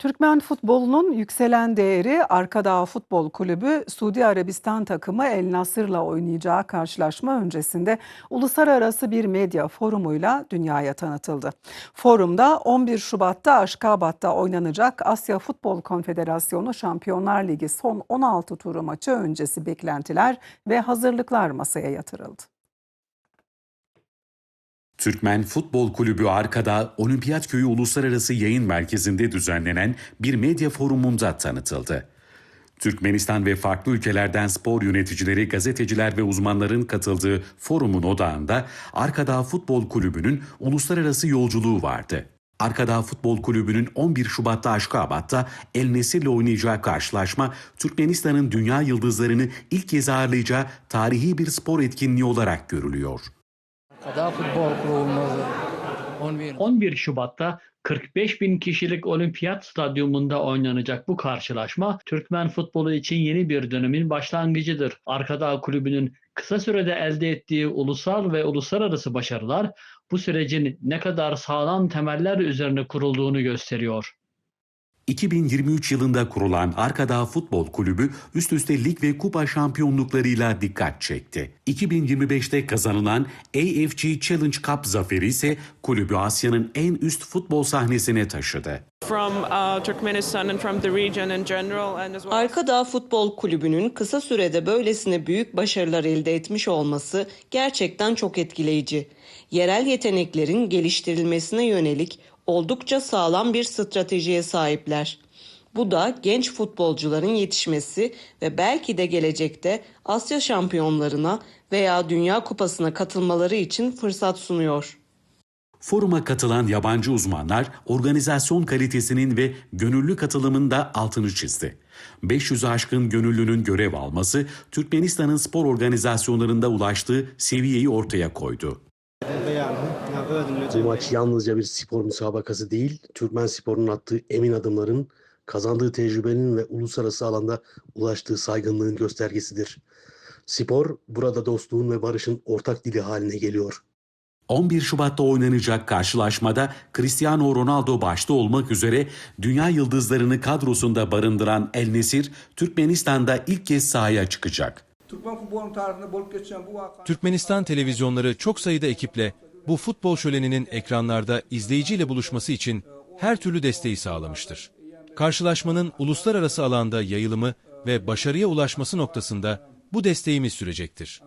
Türkmen futbolunun yükselen değeri Arkadağ Futbol Kulübü Suudi Arabistan takımı El Nasır'la oynayacağı karşılaşma öncesinde uluslararası bir medya forumuyla dünyaya tanıtıldı. Forumda 11 Şubat'ta Aşkabat'ta oynanacak Asya Futbol Konfederasyonu Şampiyonlar Ligi son 16 turu maçı öncesi beklentiler ve hazırlıklar masaya yatırıldı. Türkmen Futbol Kulübü Arkada Olimpiyat Köyü Uluslararası Yayın Merkezi'nde düzenlenen bir medya forumunda tanıtıldı. Türkmenistan ve farklı ülkelerden spor yöneticileri, gazeteciler ve uzmanların katıldığı forumun odağında Arkada Futbol Kulübü'nün uluslararası yolculuğu vardı. Arkada Futbol Kulübü'nün 11 Şubat'ta Aşkabat'ta El Nesir'le oynayacağı karşılaşma Türkmenistan'ın dünya yıldızlarını ilk kez ağırlayacağı tarihi bir spor etkinliği olarak görülüyor. Kada futbol kurulması 11 11 Şubat'ta 45 bin kişilik olimpiyat stadyumunda oynanacak bu karşılaşma Türkmen futbolu için yeni bir dönemin başlangıcıdır. Arkada kulübünün kısa sürede elde ettiği ulusal ve uluslararası başarılar bu sürecin ne kadar sağlam temeller üzerine kurulduğunu gösteriyor. 2023 yılında kurulan Arkadağ Futbol Kulübü üst üste lig ve kupa şampiyonluklarıyla dikkat çekti. 2025'te kazanılan AFG Challenge Cup zaferi ise kulübü Asya'nın en üst futbol sahnesine taşıdı. uh. Arkadağ Futbol Kulübü'nün kısa sürede böylesine büyük başarılar elde etmiş olması gerçekten çok etkileyici. Yerel yeteneklerin geliştirilmesine yönelik oldukça sağlam bir stratejiye sahipler. Bu da genç futbolcuların yetişmesi ve belki de gelecekte Asya şampiyonlarına veya Dünya Kupası'na katılmaları için fırsat sunuyor. Foruma katılan yabancı uzmanlar organizasyon kalitesinin ve gönüllü katılımın da altını çizdi. 500'ü aşkın gönüllünün görev alması Türkmenistan'ın spor organizasyonlarında ulaştığı seviyeyi ortaya koydu. Bu maç yalnızca bir spor müsabakası değil, Türkmen sporunun attığı emin adımların, kazandığı tecrübenin ve uluslararası alanda ulaştığı saygınlığın göstergesidir. Spor, burada dostluğun ve barışın ortak dili haline geliyor. 11 Şubat'ta oynanacak karşılaşmada Cristiano Ronaldo başta olmak üzere dünya yıldızlarını kadrosunda barındıran El Nesir, Türkmenistan'da ilk kez sahaya çıkacak. Türkmen futbolunun tarihinde bolup geçen bu vaka Türkmenistan televizyonları çok sayıda ekiple bu futbol şöleninin ekranlarda izleyiciyle buluşması için her türlü desteği sağlamıştır. Karşılaşmanın uluslararası alanda yayılımı ve başarıya ulaşması noktasında bu desteğimiz sürecektir.